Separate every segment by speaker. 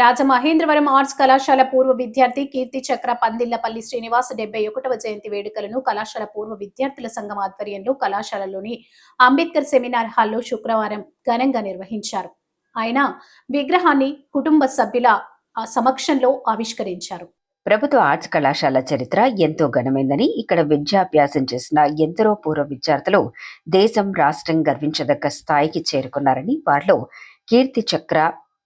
Speaker 1: Rajamahendravaram arts కళాశాల పూర్వ విద్యార్థి కీర్తి చక్ర పందిళ్ళపల్లి శ్రీనివాస్ డెబ్బై ఒకటవ జయంతి వేడుకలను కళాశాల పూర్వ విద్యార్థుల సంఘం ఆధ్వర్యంలో కళాశాలలోని అంబేద్కర్ సెమినార్ హాల్లో శుక్రవారం ఘనంగా నిర్వహించారు. ఆయన విగ్రహాన్ని కుటుంబ సభ్యుల సమక్షంలో ఆవిష్కరించారు.
Speaker 2: ప్రభుత్వ ఆర్ట్స్ కళాశాల చరిత్ర ఎంతో ఘనమైందని ఇక్కడ విద్యాభ్యాసం చేసిన ఎందరో పూర్వ విద్యార్థులు దేశం రాష్ట్రం గర్వించదగ్గ స్థాయికి చేరుకున్నారని వారిలో కీర్తి చక్ర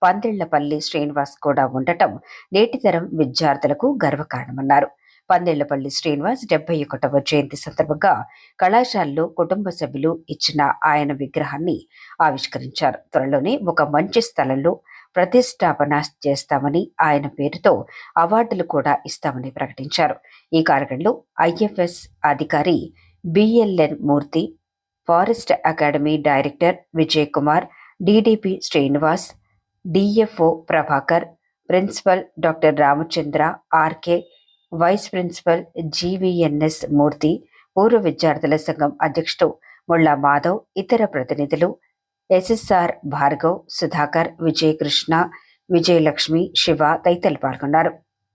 Speaker 2: పందిళ్ళపల్లి శ్రీనివాస్ కూడా ఉండటం నేటితరం విద్యార్థులకు గర్వకారణమన్నారు. పందిళ్ళపల్లి శ్రీనివాస్ డెబ్బై ఒకటవ జయంతి సందర్భంగా కళాశాలలో కుటుంబ సభ్యులు ఇచ్చిన ఆయన విగ్రహాన్ని ఆవిష్కరించారు. త్వరలోనే ఒక మంచి స్థలంలో ప్రతిష్టాపన చేస్తామని ఆయన పేరుతో అవార్డులు కూడా ఇస్తామని ప్రకటించారు. ఈ కార్యక్రమంలో ఐఎఫ్ఎస్ అధికారి BLN Murthy forest academy director Vijay Kumar DDP Srinivas DFO Prabhakar principal doctor Ramachandra RK vice principal GVNS Murthy పూర్వ విద్యార్థుల సంఘం అధ్యక్షుడు ముళ్ళా మాధవ్ ఇతర ప్రతినిధులు ఎస్ఎస్ఆర్ భార్గవ్ సుధాకర్ విజయకృష్ణ విజయలక్ష్మి శివ తదితరులు పాల్గొన్నారు.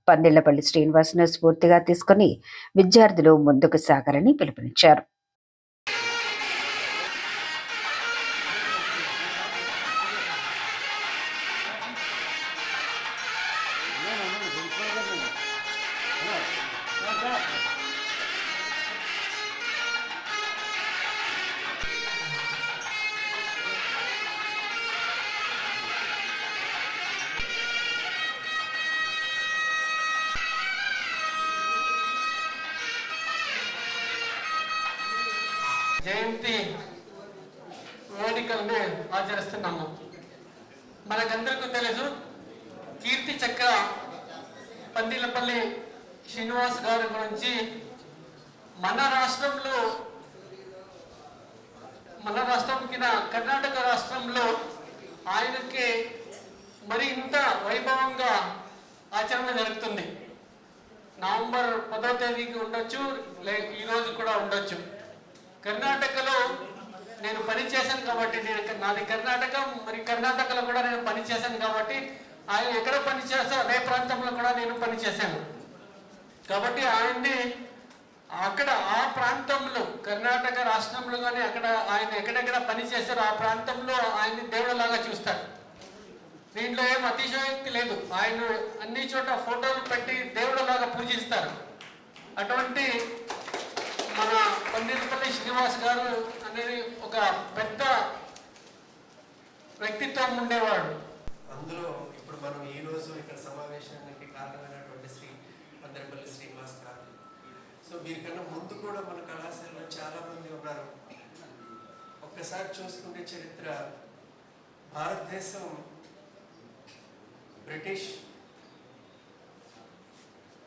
Speaker 2: పందిళ్ళపల్లి శ్రీనివాసును స్ఫూర్తిగా తీసుకుని విద్యార్థులు ముందుకు సాగారని పిలుపునిచ్చారు.
Speaker 3: జయంతి వేడుకల్ని ఆచరిస్తున్నాము. మనకందరికీ తెలుసు కీర్తి చక్ర పందిలపల్లి శ్రీనివాస్ గారి గురించి మన రాష్ట్రంలో మన రాష్ట్రం కింద కర్ణాటక రాష్ట్రంలో ఆయనకి మరి ఇంత వైభవంగా ఆచరణ జరుగుతుంది. నవంబర్ పదో తేదీకి ఉండొచ్చు లేక ఈరోజు కూడా ఉండొచ్చు. కర్ణాటకలో నేను పని చేశాను కాబట్టి నేను నాది కర్ణాటక మరి కర్ణాటకలో కూడా నేను పని చేశాను కాబట్టి ఆయన ఎక్కడ పని చేస్తా అదే ప్రాంతంలో కూడా నేను పని చేశాను. కాబట్టి ఆయన్ని అక్కడ ఆ ప్రాంతంలో కర్ణాటక రాష్ట్రంలో కానీ అక్కడ ఆయన ఎక్కడెక్కడ పని చేశారో ఆ ప్రాంతంలో ఆయన్ని దేవుడులాగా చూస్తారు. దీంట్లో ఏం అతిశయోక్తి లేదు. ఆయన అన్ని చోట ఫోటోలు పెట్టి దేవుడులాగా పూజిస్తారు. అటువంటి మన పండితుల శ్రీనివాస్ గారు అనేది ఒక పెద్ద వ్యక్తిత్వం ఉండేవాడు.
Speaker 4: అందులో ఇప్పుడు మనం ఈ రోజు ఇక్కడ సమావేశానికి కారణమైనటువంటి శ్రీ పందరపల్లి శ్రీనివాస్ గారు. సో వీరికన్నా ముందు కూడా మన కళాశాలలో చాలా మంది ఉన్నారు. ఒక్కసారి చూసుకుంటే చరిత్ర భారతదేశం బ్రిటిష్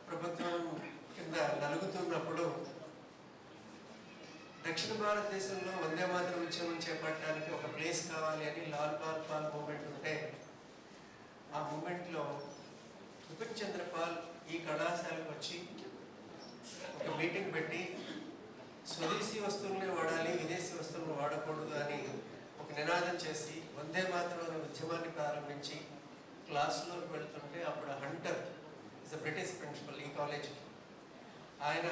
Speaker 4: ప్రభుత్వం కింద నలుగుతున్నప్పుడు దక్షిణ భారతదేశంలో వందే మాతరం ఉద్యమం చేపట్టడానికి ఒక ప్లేస్ కావాలి అని లాల్ పాల్ పాల్ మూమెంట్ ఉంటే ఆ మూమెంట్లో విపిన్ చంద్రపాల్ ఈ కళాశాలకు వచ్చి ఒక మీటింగ్ పెట్టి స్వదేశీ వస్తువులనే వాడాలి విదేశీ వస్తువులను వాడకూడదు అని ఒక నినాదం చేసి వందే మాతరం అనే ఉద్యమాన్ని ప్రారంభించి క్లాసులోకి వెళ్తుంటే అప్పుడు హంటర్ ఇస్ బ్రిటిష్ ప్రిన్సిపల్ ఈ కాలేజ్కి ఆయన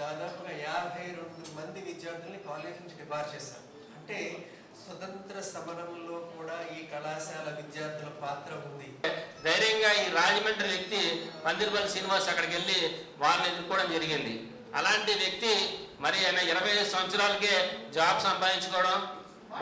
Speaker 4: దాదాపుగా యాభై రెండు మంది విద్యార్థుల్ని కాలేజ్ నుంచి డిపార్ చేశారు. అంటే స్వతంత్ర సమరంలో కూడా ఈ కళాశాల విద్యార్థుల పాత్ర ఉంది.
Speaker 5: ధైర్యంగా ఈ రాజమండ్రి వ్యక్తి పందిరిపల్లి శ్రీనివాస్ అక్కడికి వెళ్ళి వాళ్ళని ఎదుర్కోవడం జరిగింది. అలాంటి వ్యక్తి మరి ఆయన ఇరవై ఐదు సంవత్సరాలకే జాబ్ సంపాదించుకోవడం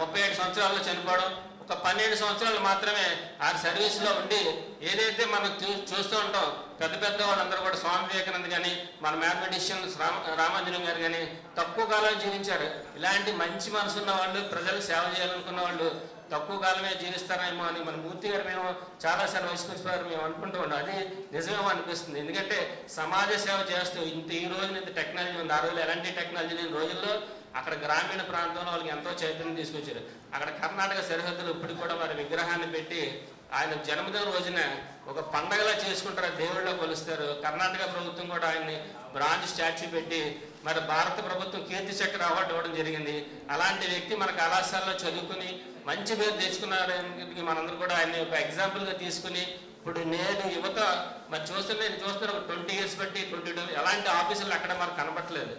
Speaker 5: ముప్పై ఏడు సంవత్సరాల్లో చనిపోవడం ఒక పన్నెండు సంవత్సరాలు మాత్రమే ఆ సర్వీస్లో ఉండి ఏదైతే మనం చూ చూస్తూ ఉంటాం పెద్ద పెద్ద వాళ్ళందరూ కూడా స్వామి వివేకానంద్ కానీ మన మ్యాథమెటిషియన్ రామ రామాంజనం గారు కానీ తక్కువ కాలం జీవించారు. ఇలాంటి మంచి మనసున్న వాళ్ళు ప్రజలు సేవ చేయాలనుకున్న వాళ్ళు తక్కువ కాలమే జీవిస్తారేమో అని మన మూర్తి గారు మేము చాలాసార్లు వైస్కరించారు మేము అనుకుంటూ ఉన్నాం. అది నిజమేమో అనిపిస్తుంది. ఎందుకంటే సమాజ సేవ చేస్తూ ఇంత ఈ రోజున ఇంత టెక్నాలజీ ఉంది ఆ రోజులు ఎలాంటి టెక్నాలజీ లేని రోజుల్లో అక్కడ గ్రామీణ ప్రాంతంలో వాళ్ళకి ఎంతో చైతన్యం తీసుకొచ్చారు. అక్కడ కర్ణాటక సరిహద్దులు ఇప్పటికి కూడా వారి విగ్రహాన్ని పెట్టి ఆయన జన్మదిన రోజున ఒక పండగలా చేసుకుంటారు దేవుళ్ళ కొలుస్తారు. కర్ణాటక ప్రభుత్వం కూడా ఆయన్ని బ్రాంజ్ స్టాచ్యూ పెట్టి మరి భారత ప్రభుత్వం కీర్తి చక్ర అవార్డు ఇవ్వడం జరిగింది. అలాంటి వ్యక్తి మన కళాశాలలో చదువుకుని మంచి పేరు తెచ్చుకున్నారని మనందరూ కూడా ఆయన ఒక ఎగ్జాంపుల్గా తీసుకుని ఇప్పుడు నేను యువత మరి చూస్తున్న నేను చూస్తున్న ఒక ట్వంటీ ఇయర్స్ బట్టి ట్వంటీ ఎలాంటి ఆఫీసులు అక్కడ మనకు కనపట్లేదు